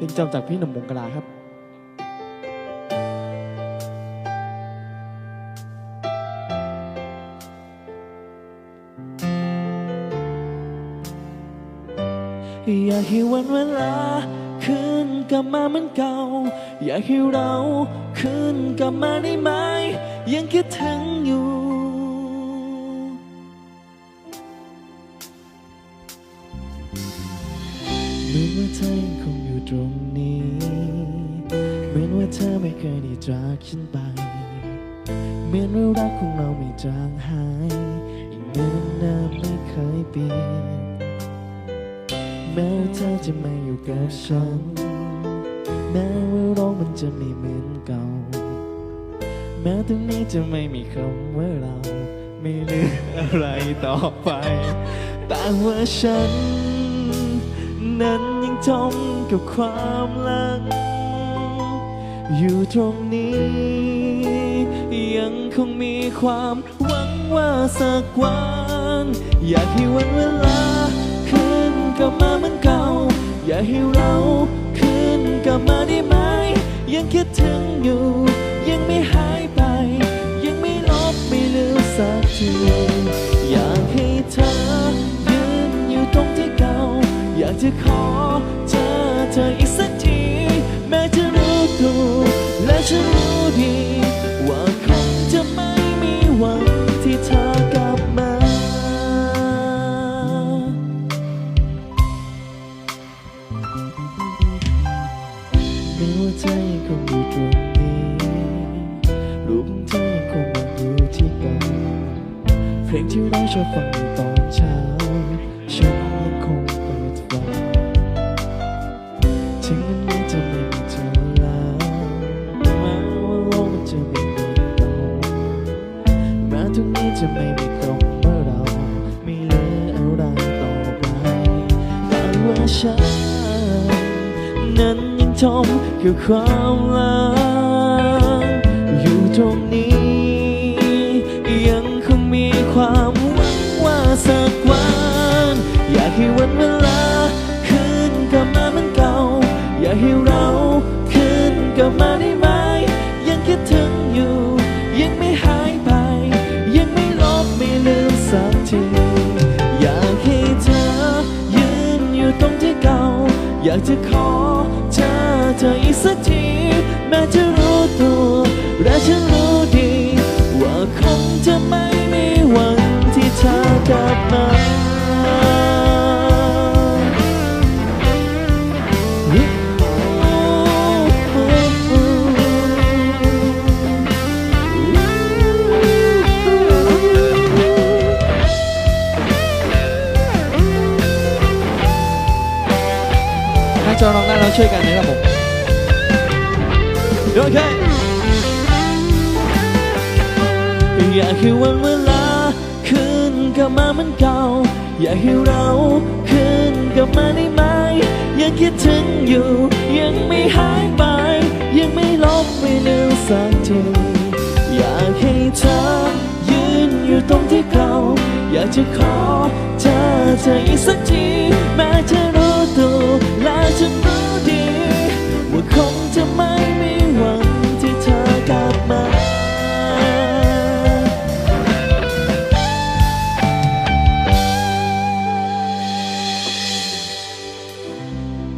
เพลงจำจากพี่หนุ่มมงกลาครับอยากให้วันเวลาคืนกลับมาเหมือนเก่า อยากให้เราคืนกลับมาได้ไหม ยังคิดถึง เหมือนว่าเธอยังคงอยู่ตรงนี้ เหมือนว่าเธอไม่เคยได้จากฉันไป เหมือนว่ารักของเราไม่จางหายยังเหมือนเดิมไม่เคยเปลี่ยน แม้ว่าเธอจะไม่อยู่กับฉัน แม้ว่าโลกมันจะไม่เหมือนเก่า แม้ตรงนี้จะไม่มีคำว่าเรา ไม่เหลืออะไรต่อไป แต่ว่าฉัน นั้นยังจมกับความหลัง อยู่ตรงนี้ ยังคงมีความหวังว่าสักวัน อยากให้วันเวลาคืนกลับมาเหมือนเก่า อยากให้เราคืนกลับมาได้ไหม ยังคิดถึงอยู่ ยังไม่หายไป ยังไม่ลบไม่ลืมสักที จะขอเจอเธออีกสักที แม้จะรู้ตัวและฉันรู้ดี ว่าคงจะไม่มีวันที่เธอกลับมาแม้ว่าเธอยังคงอยู่ตรงนี้ รูปของเธอยังคงวางอยู่ที่ก่าเพลงที่เราชอบฟังตอนเช้า ตรงนี้จะไม่มีคำว่าเราไม่เหลืออะไรต่อไปแต่ว่าฉันนั้นยังจมกับความลังอยู่ตรงนี้ ยังคงมีความหวังว่าสักวัน อยากให้วันเวลาคืนกลับมาเหมือนเก่า อยากให้ อยากจะขอเจอเธออีกสักที แม้จะรู้ตัวและฉันรู้ดี ว่าคงจะไม่ ถ้าจอน้องได้เราช่วยกันนะครับผมโอเคอยากให้วันเวลาคืนกลับมาเหมือนเก่า อยากให้เราคืนกลับมาได้ไหมยังคิดถึงอยู่ ยังไม่หายไป ยังไม่ลบไม่ลืมสักทีอยากให้เธอยืนอยู่ตรงที่เก่าอยากจะขอเจอเธออีกสักทีแม้จะ I should